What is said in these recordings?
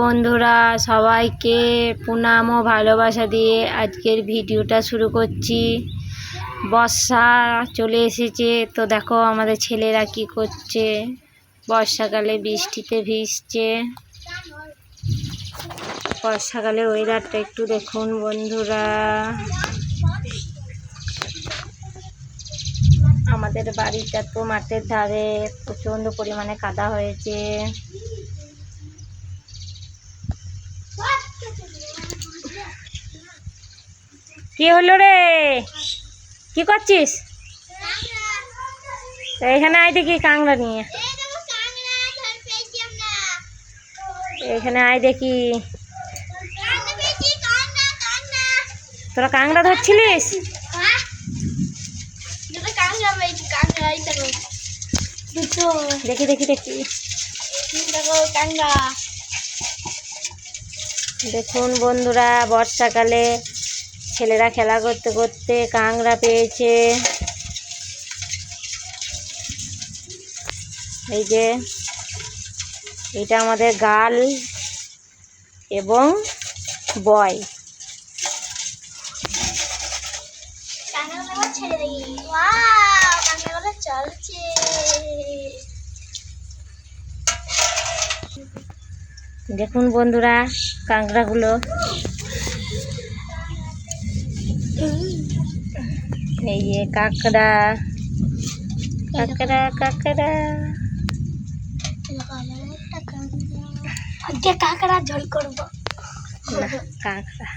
বন্ধুরা, সবাইকে প্রণাম ও ভালোবাসা দিয়ে আজকের ভিডিওটা শুরু করছি। বর্ষা চলে এসেছে, তো দেখো আমাদের ছেলেরা কি করছে। বর্ষাকালে বৃষ্টিতে ভিজছে। বর্ষাকালে ওয়েদারটা একটু দেখুন বন্ধুরা। আমাদের বাড়িটা তো মাঠের ধারে, প্রচণ্ড পরিমাণে কাদা হয়েছে। কি হলো রে? কি করছিস? এখানে আয় দেখি কাংড়া নিয়ে। এখানে আয় দেখি। তোরা কাংড়া ধরছিলিস? দেখি দেখি দেখি। দেখুন বন্ধুরা, বর্ষাকালে ছেলেরা খেলা করতে করতে কাংড়া পেয়েছে। এই যে এটা আমাদের গাল এবং বয়। চলছে। দেখুন বন্ধুরা কাঁকড়াগুলো এই যে কাঁকড়া কাঁকড়া কাঁকড়া আজকে কাঁকড়া ঝোল করব। কাঁকড়া।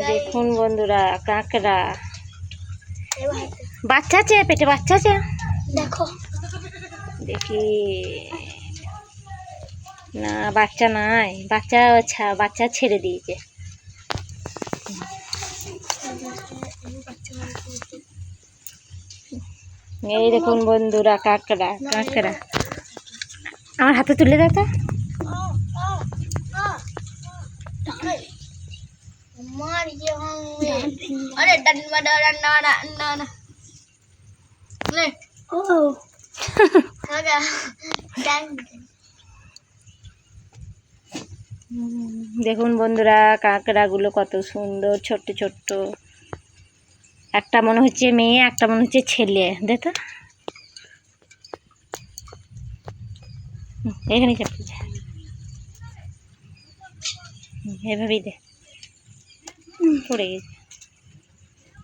দেখুন বন্ধুরা কাঁকড়া। বাচ্চা আছে পেটে বাচ্চা আছে? দেখো। দেখি। না বাচ্চা নাই। বাচ্চা বাচ্চা ছেড়ে দিয়েছে। এই দেখুন বন্ধুরা কাকড়া কাকড়া। আমার হাতে তুলে দাও তো। আরে না না না। দেখুন বন্ধুরা কাঁকড়াগুলো কত সুন্দর ছোট্ট ছোট্ট। একটা মনে হচ্ছে মেয়ে একটা মনে হচ্ছে ছেলে দে তো। হুম, এখানে চাপতে যা এভাবেই দে পড়ে গেছে।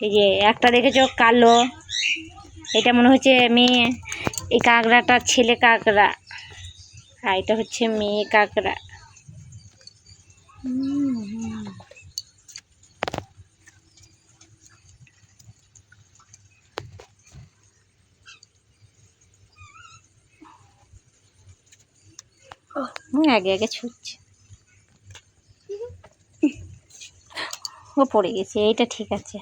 এই যে একটা দেখেছ কালো। এটা মনে হচ্ছে মেয়ে এই কাঁকড়াটা ছেলে কাঁকড়া। আর এটা হচ্ছে মেয়ে কাঁকড়া। আগে আগে ছুটছে। ও পড়ে গেছে, এইটা ঠিক আছে।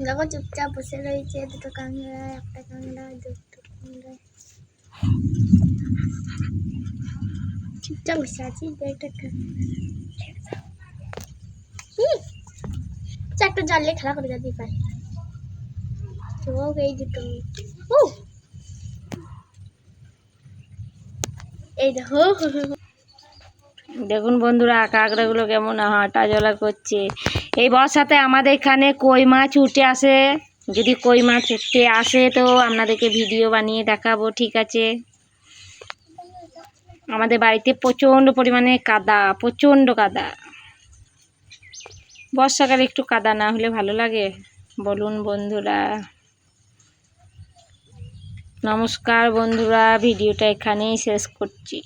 দেখো চুপচাপ বসে রয়েছে, দুটো কাংড়া একটা কাংড়া দুটো কাংড়া চুপচাপ বসে আছি দু একটা কাংড়া হি! চারটা জানলে খেলা করে যেতে পারে? চোখ এই দুটো। ও! এই দেখো। দেখুন বন্ধুরা, কাঁকড়াগুলো কেমন হাঁটা চলা করছে। এই বর্ষাতে আমাদের এখানে কই মাছ উঠে আসে। যদি কই মাছ উঠে আসে তো আপনাদেরকে ভিডিও বানিয়ে দেখাবো, ঠিক আছে? আমাদের বাড়িতে প্রচণ্ড পরিমাণে কাদা, প্রচণ্ড কাদা। বর্ষাকালে একটু কাদা না হলে ভালো লাগে। বলুন বন্ধুরা। নমস্কার বন্ধুরা ভিডিওটা এখানেই শেষ করছি।